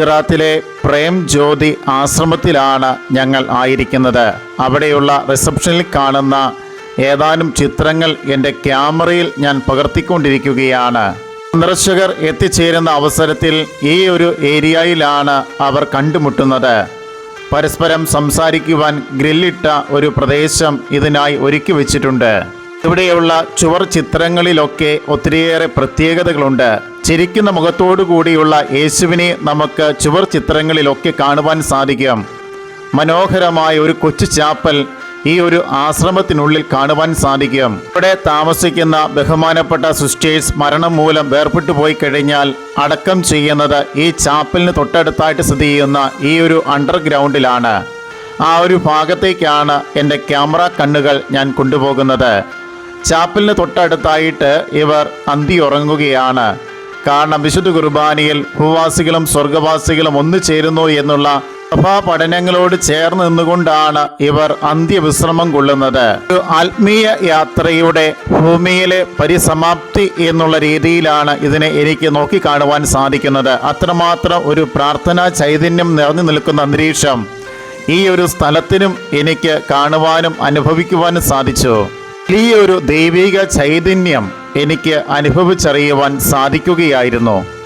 ഗുജറാത്തിലെ പ്രേം ജ്യോതി ആശ്രമത്തിലാണ് ഞങ്ങൾ ആയിരിക്കുന്നത്. അവിടെയുള്ള റിസപ്ഷനിൽ കാണുന്ന ഏതാനും ചിത്രങ്ങൾ എന്റെ ക്യാമറയിൽ ഞാൻ പകർത്തിക്കൊണ്ടിരിക്കുകയാണ്. സന്ദർശകർ എത്തിച്ചേരുന്ന അവസരത്തിൽ ഈ ഒരു ഏരിയയിലാണ് അവർ കണ്ടുമുട്ടുന്നത്. പരസ്പരം സംസാരിക്കുവാൻ ഗ്രില്ലിട്ട ഒരു പ്രദേശം ഇതിനായി ഒരുക്കി വെച്ചിട്ടുണ്ട്. ഇവിടെയുള്ള ചുവർ ചിത്രങ്ങളിലൊക്കെ ഒത്തിരിയേറെ പ്രത്യേകതകളുണ്ട്. ചിരിക്കുന്ന മുഖത്തോടു കൂടിയുള്ള യേശുവിനെ നമുക്ക് ചുവർ ചിത്രങ്ങളിലൊക്കെ കാണുവാൻ സാധിക്കും. മനോഹരമായ ഒരു കൊച്ചു ചാപ്പൽ ഈ ഒരു ആശ്രമത്തിനുള്ളിൽ കാണുവാൻ സാധിക്കും. ഇവിടെ താമസിക്കുന്ന ബഹുമാനപ്പെട്ട സിസ്റ്റേഴ്സ് മരണം മൂലം വേർപെട്ടു പോയി കഴിഞ്ഞാൽ അടക്കം ചെയ്യുന്നത് ഈ ചാപ്പലിന് തൊട്ടടുത്തായിട്ട് സ്ഥിതി ചെയ്യുന്ന ഈ ഒരു അണ്ടർഗ്രൗണ്ടിലാണ്. ആ ഒരു ഭാഗത്തേക്കാണ് എന്റെ ക്യാമറ കണ്ണുകൾ ഞാൻ കൊണ്ടുപോകുന്നത്. ചാപ്പലിന് തൊട്ടടുത്തായിട്ട് ഇവർ അന്തി ഉറങ്ങുകയാണ്. കാരണം വിശുദ്ധ കുർബാനയിൽ ഭൂവാസികളും സ്വർഗവാസികളും ഒന്നു ചേരുന്നു എന്നുള്ള സഭാ പഠനങ്ങളോട് ചേർന്ന് നിന്നുകൊണ്ടാണ് ഇവർ അന്ത്യവിശ്രമം കൊള്ളുന്നത്. ആത്മീയ യാത്രയുടെ ഭൂമിയിലെ പരിസമാപ്തി എന്നുള്ള രീതിയിലാണ് ഇതിനെ എനിക്ക് നോക്കിക്കാണുവാൻ സാധിക്കുന്നത്. അത്രമാത്രം ഒരു പ്രാർത്ഥനാ ചൈതന്യം നിറഞ്ഞു നിൽക്കുന്ന അന്തരീക്ഷം ഈ ഒരു സ്ഥലത്തിനും എനിക്ക് കാണുവാനും അനുഭവിക്കുവാനും സാധിച്ചു. ഈ ഒരു ദൈവിക ചൈതന്യം എനിക്ക് അനുഭവിച്ചറിയുവാൻ സാധിക്കുകയായിരുന്നു.